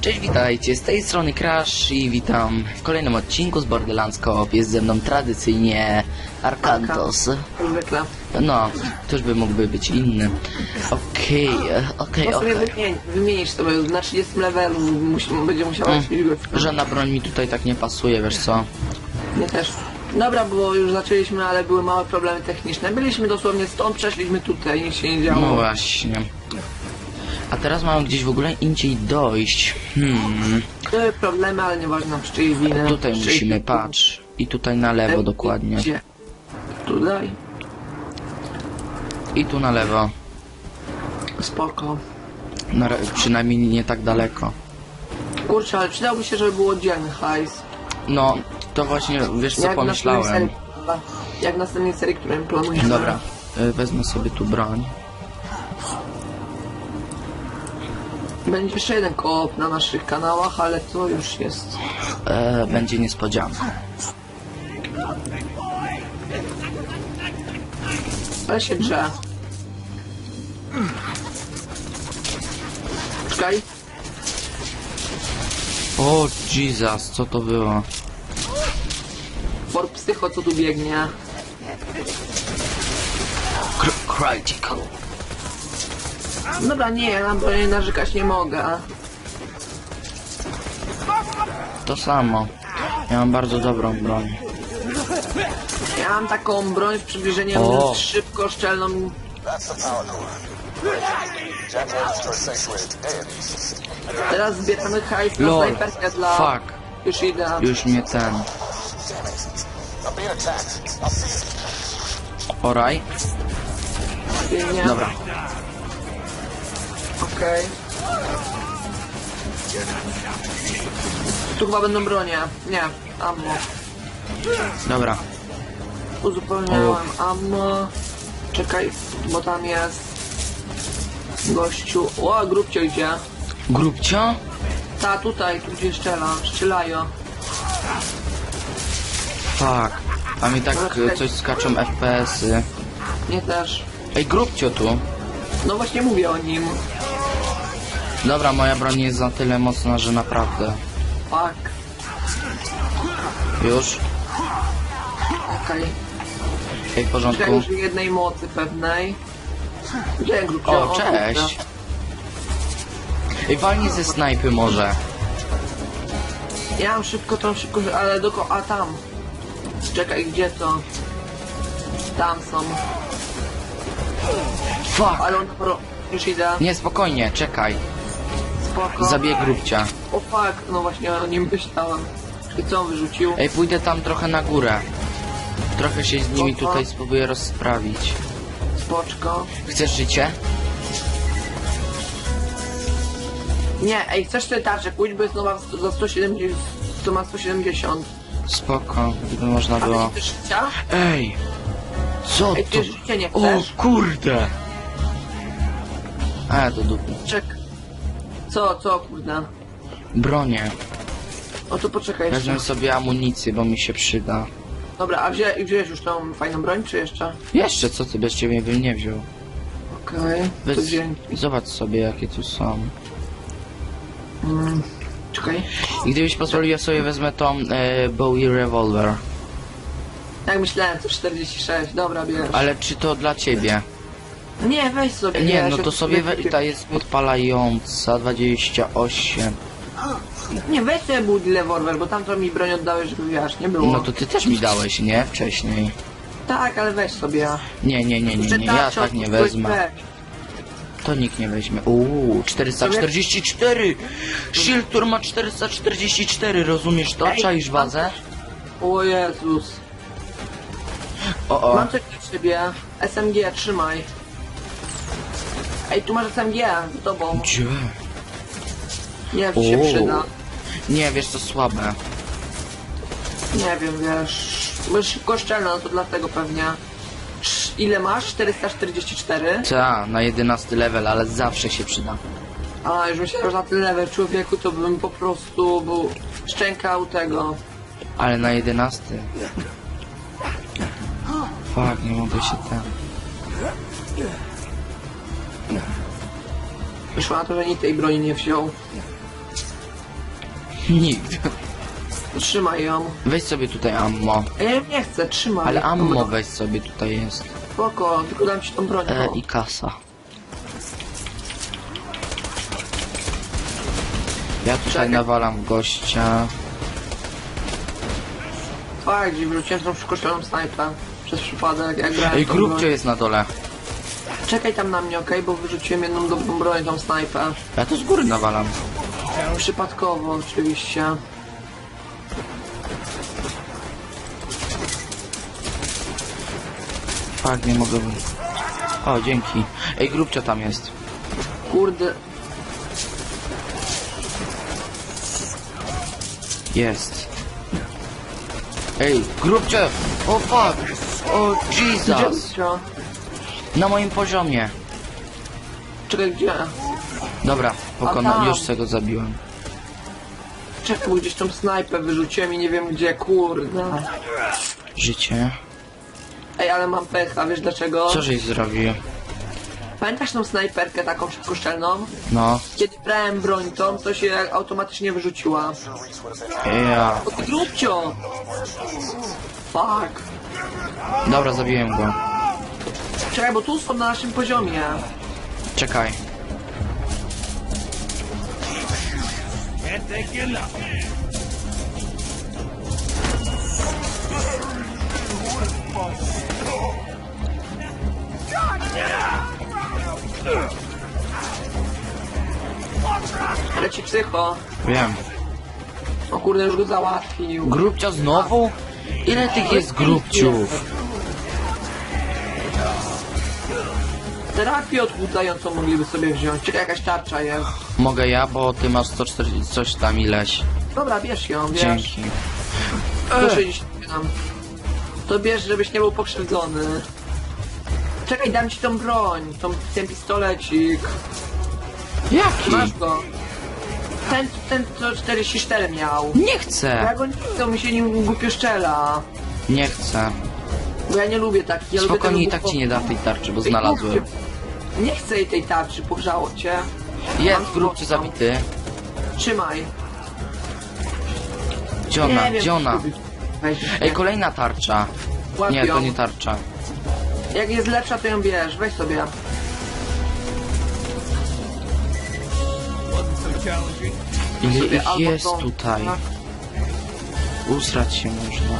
Cześć, witajcie, z tej strony Crash i witam w kolejnym odcinku z Borderlands Coop. Jest ze mną tradycyjnie Arkantos. Zwykle. No, też by mógłby być inny. Okej, e, okej, sobie okej. wymień, wymienisz sobie, na 30 levelu musi, będzie musiała Mm. go Żadna broń mi tutaj tak nie pasuje, wiesz co? Nie też. Dobra, bo już zaczęliśmy, ale były małe problemy techniczne. Byliśmy dosłownie stąd, przeszliśmy tutaj, nic się nie działo. No właśnie. A teraz mamy gdzieś w ogóle indziej dojść. Hmm, Były problemy, ale nieważne z czyjej winy. tutaj musimy, patrz. I tutaj na lewo dokładnie. Gdzie? Tutaj. I tu na lewo. Spoko. Na, przynajmniej nie tak daleko. Kurczę, ale przydałby się, żeby był oddzielny hajs. No, to właśnie, wiesz co Jak pomyślałem. serii- Jak w następnej serii, którą planujemy. Dobra, y, wezmę sobie tu broń. Będzie jeszcze jeden koop na naszych kanałach, ale to już jest. E, będzie niespodzianka. Ale się drze. Czekaj. O Jesus, co to było? For psycho co tu biegnie. Cr- critical. Dobra, nie, ja na bronię narzekać nie mogę. To samo. Ja mam bardzo dobrą broń. Ja mam taką broń z przybliżeniem O. szybko szczelną. That's the power. Teraz zbieramy hajs na Lol. snajperkę dla... Fuck. Już idę. Już mnie ten. Damn it. I'm being attacked. I'll see you. Oraj. Dobra. Okej. Tu chyba będą bronie. Nie, ammo. Dobra. Uzupełniałem ammo. Czekaj, bo tam jest gościu. O, grupcie idzie. Grubcio? Ta, tutaj, tu gdzie strzela, strzelają. Fuck. A mi tak coś skaczą FPS-y. Nie też. Ej, grubcio tu. No właśnie mówię o nim. Dobra, moja broń jest za tyle mocna, że naprawdę. Fuck. Już? Okej. Ej, w Okay. porządku. już jednej mocy pewnej. O, cześć. Ej, walnij ze snajpy może. Ja mam szybko, tą szybko, ale doko... A tam. Czekaj, gdzie to? Tam są. Fuck. Ale on pro... Już idę. Nie, spokojnie, czekaj. Spoko. Zabij grubcia. O fuck, no właśnie o nim myślałem. I co on wyrzucił? Ej, pójdę tam trochę na górę. Trochę się z nimi tutaj spróbuję rozprawić. Spoczko. Chcesz życie? Nie, ej, chcesz sobie tarczę pójść, bo jest nowa za 170, to ma 170. Spoko, gdyby można A ty było. nie chcesz życia? Ej! Co Ej, to? ty życie nie O chcesz? kurde! A, to dupy. Czek. Co, co, kurde? Bronię. O to poczekaj jeszcze. Wezmę sobie amunicję, bo mi się przyda. Dobra, a wzię, wziąłeś już tą fajną broń, czy jeszcze? Jeszcze co ty bez ciebie bym nie wziął. Okej, to. Zobacz sobie jakie tu są. Mm, czekaj. I gdybyś pozwolił, ja sobie wezmę tą e, Bowie Revolver. Jak myślałem, to 46, dobra, bierz. Ale czy to dla ciebie? Nie, weź sobie. Nie, no to sobie we, ta jest podpalająca 28. Nie, weź sobie bull rewolwer, bo tamto mi broń oddałeś, żeby wiesz, nie było. No to ty też mi dałeś, nie? Wcześniej. Tak, ale weź sobie. Nie, nie, nie, nie, nie, ja tak nie wezmę. To nikt nie weźmie. Uuu, 444! Shiltur ma 444, rozumiesz to? Czaisz wazę? O Jezus. O, o. Mam coś dla ciebie. SMG, trzymaj. Ej, tu masz SMG z tobą. Gdzie? Nie wiem, czy się O. przyda. Nie, wiesz, to słabe. Nie wiem, wiesz. Bo szybko szczelna, no to dlatego pewnie. Ile masz? 444? Ta, na 11 level, ale zawsze się przyda. A, już myślałem, że na tyle level człowieku to bym po prostu był szczękał tego. Ale na 11. Fuck, nie mogę się ten. Wyszło na to, że nikt tej broni nie wziął. Nikt. Trzymaj ją. Weź sobie tutaj ammo. Ja nie chcę, trzymaj. Ale ammo weź sobie tutaj jest. Spoko, tylko dam ci tą broń. E. I kasa. Ja tutaj Czekaj. nawalam gościa. Fajnie, wróciłem tą przykoszczoną snajpę. Przez przypadek, jak grałem Ej, tą grubcio broń. jest na dole. Czekaj tam na mnie, okej? Bo wyrzuciłem jedną dobrą broń, tą snajpę. Ja to z góry nawalam. Przypadkowo, oczywiście. Fak, nie mogę... O, dzięki. Ej, grubcio tam jest. Kurde, Jest. Ej, grubcie! O fuck! O Jesus! Na moim poziomie. Czekaj, gdzie? Dobra, A pokona, tam. już tego zabiłem. Czekaj, bo gdzieś tą snajpę wyrzuciłem i nie wiem gdzie, kurde. Życie. Ej, ale mam pecha, wiesz dlaczego? Co żeś zrobił? Pamiętasz tą snajperkę taką szybkoszczelną? No, Kiedy brałem broń tą, to się automatycznie wyrzuciła. ja. O ty grubcio! Fuck. Dobra, zabiłem go. Czekaj, bo tu są na naszym poziomie. Czekaj. Leci psycho. Wiem. O kurde, już go załatwił. Grubcio znowu? Ile tych jest grubciów? Terapię odchudzającą mogliby sobie wziąć. Czekaj, jakaś tarcza jest. Mogę ja, bo ty masz 140 coś tam ileś. Dobra, bierz ją, bierz. Dzięki. 167. To bierz, żebyś nie był pokrzywdzony. Czekaj, dam ci tą broń, tą, ten pistolecik. Jaki? Masz go. Ten, ten co 44 miał. Nie Ja chcę. go nie chcę, mi się nim głupio szczela. Nie chcę. Bo ja nie lubię takich. Ja lubię Spokojnie i tego tak ci nie da tej tarczy, bo znalazłem. Nie chcę jej tej tarczy, pogrzało cię. Jest spokój. zabity. Trzymaj. Gdzie ona? Nie wiem, Gdzie ona? Weź Ej, kolejna tarcza. Łap Nie, to ją. nie tarcza. Jak jest lepsza, to ją bierz. Weź sobie. Ile sobie ich albo jest tą- tutaj? tak. Usrać się można.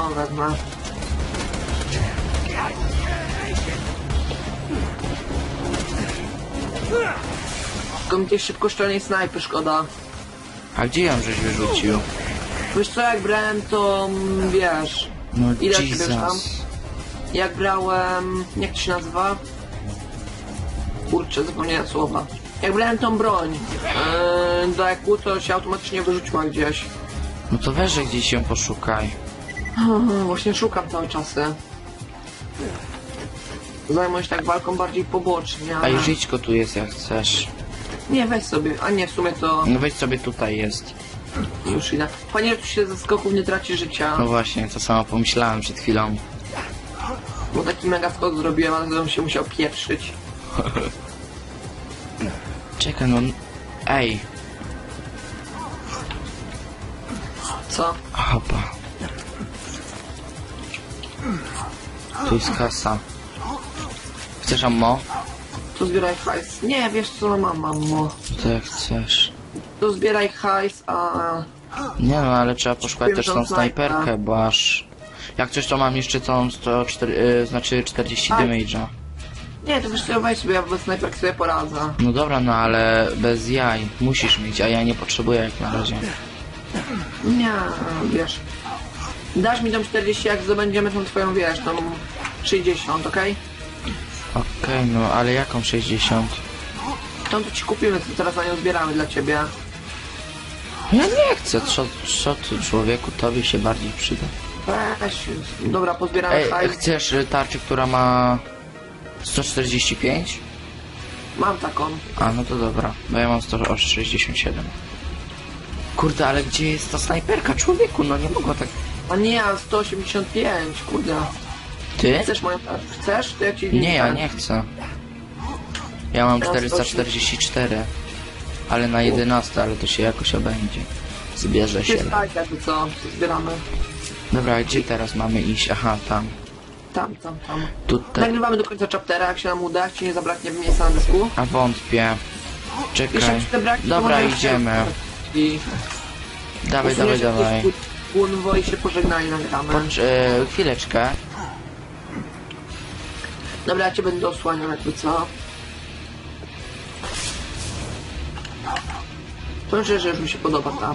O, wezmę. Tylko mi tej szybkoszczelnej snajpy szkoda. A gdzie ją żeś wyrzucił? Wiesz co, jak brałem to, mm, wiesz, No Ile ty bierzesz tam? Jesus. jak brałem, jak to się nazywa? Kurczę, zapomniałem słowa. Jak brałem tą broń yy, do EQ, to się automatycznie wyrzuciła gdzieś. No to weź, że gdzieś ją poszukaj. Właśnie szukam cały czas. Zajmę się tak walką bardziej pobocznie, A ale... i żyćko tu jest jak chcesz. Nie, weź sobie, a nie, w sumie to No weź sobie tutaj jest. już idę. Fajnie, że tu się ze skoków nie traci życia, No właśnie, to samo pomyślałem przed chwilą. bo taki mega skok zrobiłem, ale bym się musiał pieprzyć. Czekaj, no... Ej, Co? hopa. Tu jest kasa. Chcesz ammo? Tu zbieraj hajs. Nie, wiesz co, mam, mamo. To jak chcesz. Tu zbieraj hajs, a... Nie no, ale trzeba poszukać też tą snajperkę, bo aż... Jak coś to mam jeszcze tą 104, y, znaczy 40 Tak. damage'a. Nie, to wiesz co, weź sobie, ja bez snajperki sobie poradzę. No dobra, no ale bez jaj. Musisz mieć, a ja nie potrzebuję jak na razie. Nie, wiesz. Dasz mi tą 40, jak zdobędziemy tą twoją, wiesz, tą 60, okej? Okej, no ale jaką 60? Tą to ci kupimy, to teraz na nią zbieramy dla ciebie. Ja nie chcę, co, co ty człowieku, tobie się bardziej przyda. Weź, dobra, pozbieramy Ej, hajs. chcesz y, tarczę, która ma 145? Mam taką. A, no to dobra, bo ja mam 167. Kurde, ale gdzie jest ta snajperka, człowieku? No nie mogła tak... A nie, a 185, kurde. Ty? Chcesz moją Chcesz? To ja ci... Nie, ja nie chcę. Ja mam Ja 444. Ale na 11, ale to się jakoś obędzie. Zbierze się. tak, jakby co, zbieramy. Dobra, gdzie teraz mamy iść? Aha, tam. Tam, tam, tam. Tutaj. Nagrywamy do końca chaptera, jak się nam uda, jak ci nie zabraknie miejsca na dysku. A wątpię. Czekaj. to Dobra, idziemy. I Dawaj, dawaj, dawaj. I się pożegnali nagramy. Pocz, e, chwileczkę. Dobra, ja cię będę osłaniał jakby co. Szczerze, że już mi się podoba ta.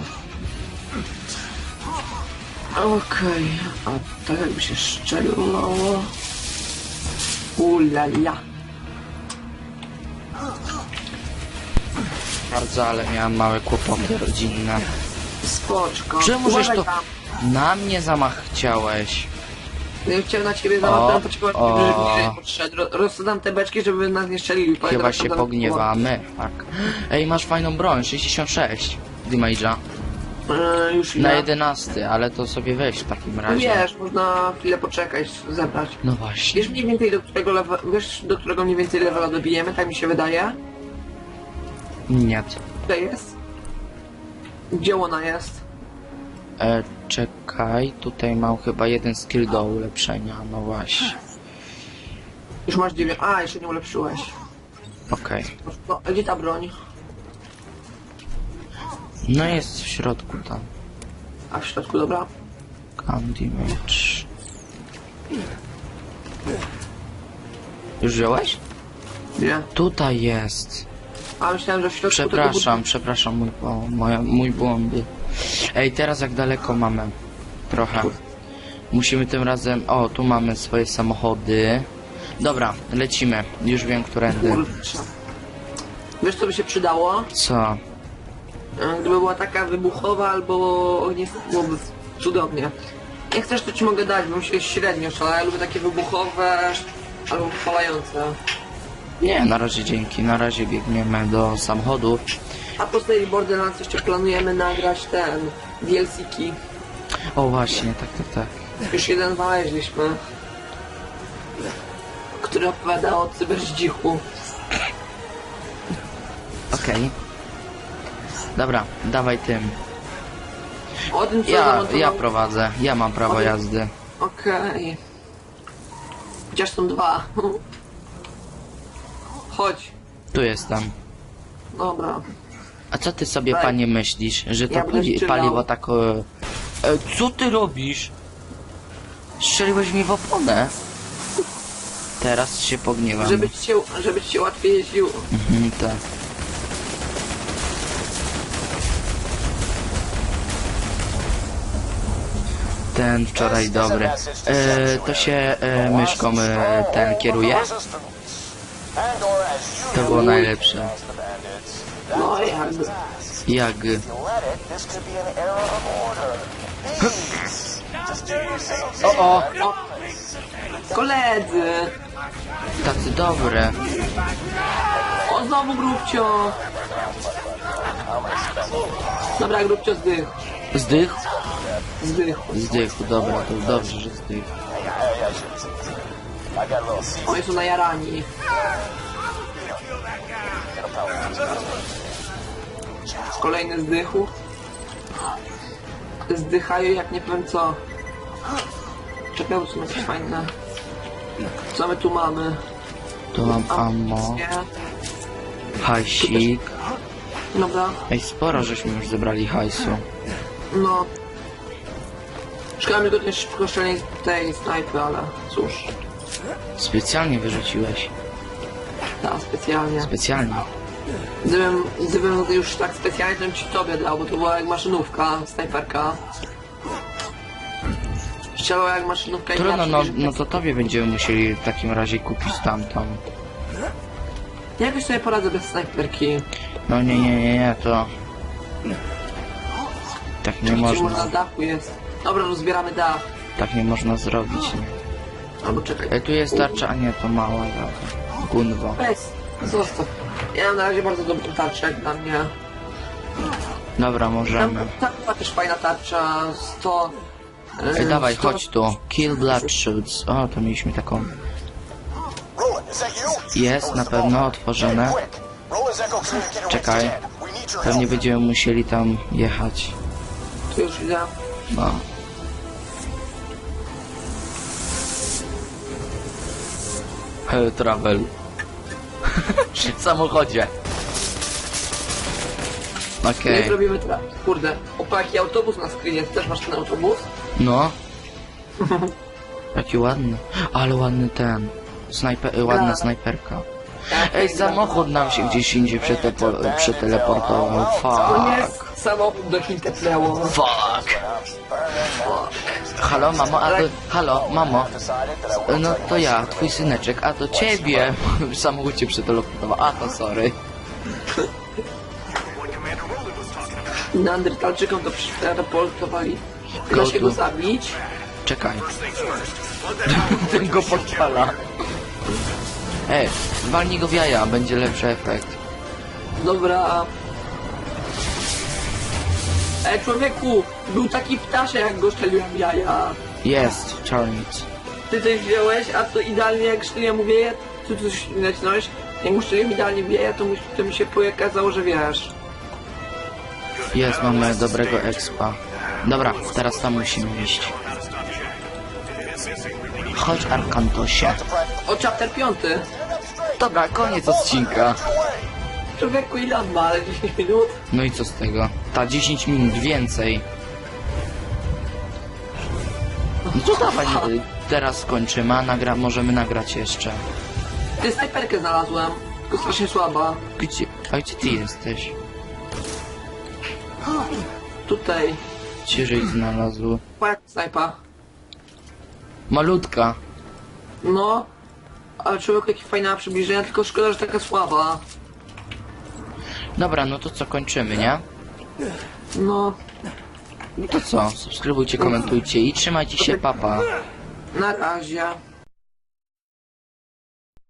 Okej, a tak jakby się szczelało. Ulala. Bardzo, ale miałem małe kłopoty rodzinne. Spoczko. Czemu żeś to... tam. Na mnie zamach chciałeś. Ja chciałem na ciebie O, zamachnąć, poczekać, o. żeby podszedł. Ro- te beczki, żeby nas nie strzelili. Chyba Pamiętam, się tam- pogniewamy. Tak. Ej, masz fajną broń, 66 damage'a. Yy, już Na ile? 11, ale to sobie weź w takim No razie. wiesz, można chwilę poczekać, zebrać. No właśnie. Wiesz mniej więcej do którego level, wiesz do którego mniej więcej levela dobijemy, tak mi się wydaje? Nie. Tutaj jest? Gdzie ona jest? E, czekaj, tutaj mam chyba jeden skill do ulepszenia, no właśnie. Już masz dziewięć. A, jeszcze nie ulepszyłeś. Okej. No, a gdzie ta broń? No jest w środku tam. A w środku, dobra. Gun damage. Już wziąłeś? Gdzie? Tutaj jest. A myślałem, że w środku Przepraszam, przepraszam, mój, moja, mój błądy. Ej, teraz jak daleko mamy? Trochę. Musimy tym razem... O, tu mamy swoje samochody. Dobra, lecimy. Już wiem, którędy. Kurczę. Wiesz co by się przydało? Co? E, Gdyby była taka wybuchowa albo ogniska, byłoby cudownie. Jak chcesz to ci mogę dać, bo mi się średnio szala. Ja lubię takie wybuchowe albo palające. Nie, na razie dzięki. Na razie biegniemy do samochodu. A po serii Borderlands jeszcze planujemy nagrać ten DLC-ki. O, właśnie, tak, tak, tak. Już jeden znaleźliśmy. Który opowiada o cyberzdzichu. Okej. Dobra, dawaj tym. O tym co Ja, zamontował- ja prowadzę. Ja mam prawo Okej. jazdy. Okej. Chociaż są dwa. Chodź. Tu jestem. Dobra. A co ty sobie, panie, myślisz? Że to Ja będę pali, strzelał. paliwo tak... E, e, co ty robisz? Strzeliłeś mi w oponę. Teraz się pogniewam. Żeby ci się, żeby ci się łatwiej jeździło. Mhm, tak. Ten wczoraj dobry. E, to się e, myszką e, ten kieruje? To było najlepsze. No jak? Jak? O, o! O! Koledzy! Tacy dobre. O, znowu grubcio! Dobra, grubcio zdych. Zdych? Zdych. Zdych, dobra, to dobrze, że zdych. Oni są najarani. Kolejny zdychu. Zdychają jak nie wiem co. Czekaj, bo są jakieś fajne. Co my tu mamy? Tu mam ammo, hajsik. Dobra, Ej, sporo żeśmy już zebrali hajsu. no. Szkoda mi tylko szybko strzelanie z tej snajpy, ale cóż. Specjalnie wyrzuciłeś. Ta, specjalnie. Specjalnie. Gdybym, gdybym już tak specjalnie, to bym ci tobie dał, bo to była jak maszynówka, snajperka. Strzelała jak maszynówka i Trudno, no, no to tobie będziemy musieli w takim razie kupić tamtą. Jakoś sobie poradzę bez snajperki. No nie, nie, nie, nie, to... Tak nie może na można, dachu jest. Dobra, rozbieramy dach. tak nie można zrobić. Nie. Albo czekaj. E, tu jest tarcza, a nie, to mała taka. Gunwo. Bez, zostaw. Ja mam na razie bardzo dobrą tarczę jak dla mnie. Dobra, Tam, możemy. tam była też fajna tarcza, 100... Ej, e, dawaj, 100 chodź tu. Kill Bloodshoots. O, to mieliśmy taką. Jest, na pewno, otworzone. Quick. Roland's Echo 3 and get away Czekaj. Pewnie będziemy musieli tam jechać. Tu już idę. No. He, travel. w samochodzie. Okej. Nie zrobimy teraz. Kurde, opa jaki autobus na screenie, ty też masz ten autobus? No. Jaki ładny. Ale ładny ten. Snajper, ładna Tak. snajperka. Tak, Ej, tak, samochód nam się gdzieś indziej przetepo- przeteleportował. To nie Fuck. jest samochód do Chin tepnęło. Fuck. Halo, mamo, a to... Halo, mamo. No to ja, twój syneczek, a to ciebie. Samochód cię przeteleportował. A to sorry. Neandertalczykom to przeteleportowali. Go Da się go zabić. Czekaj. Ten go podpala. Ej, walnij go w jaja, będzie lepszy efekt. Dobra. Ej, człowieku, był taki ptasia, jak go szczeliłem jaja. Jest, Charmit. Ty coś wziąłeś, a to idealnie jak szczeliłem mu wieje, ty coś nacisnąłeś. Jak mu szczeliłem idealnie w jaja, to mi, to mi się pokazało, że wiesz. Jest, mamy dobrego expa. Dobra, teraz tam musimy iść. Chodź, Arkantosie. O, chapter piąty. Dobra, koniec odcinka. Człowieku, ile on ma? Ale 10 minut? No i co z tego? Ta 10 minut więcej. No to dawaj, y, teraz skończymy, a nagra możemy nagrać jeszcze. Ty snajperkę znalazłem, tylko strasznie słaba. Gdzie, a gdzie ty jesteś? Tutaj. Ciężej znalazł. Jak snajpa. Malutka. No. Ale człowiek jaki fajna przybliżenia, tylko szkoda, że taka słaba. Dobra, no to co, kończymy, nie? No. No to co, subskrybujcie, komentujcie i trzymajcie się, papa. Na razie.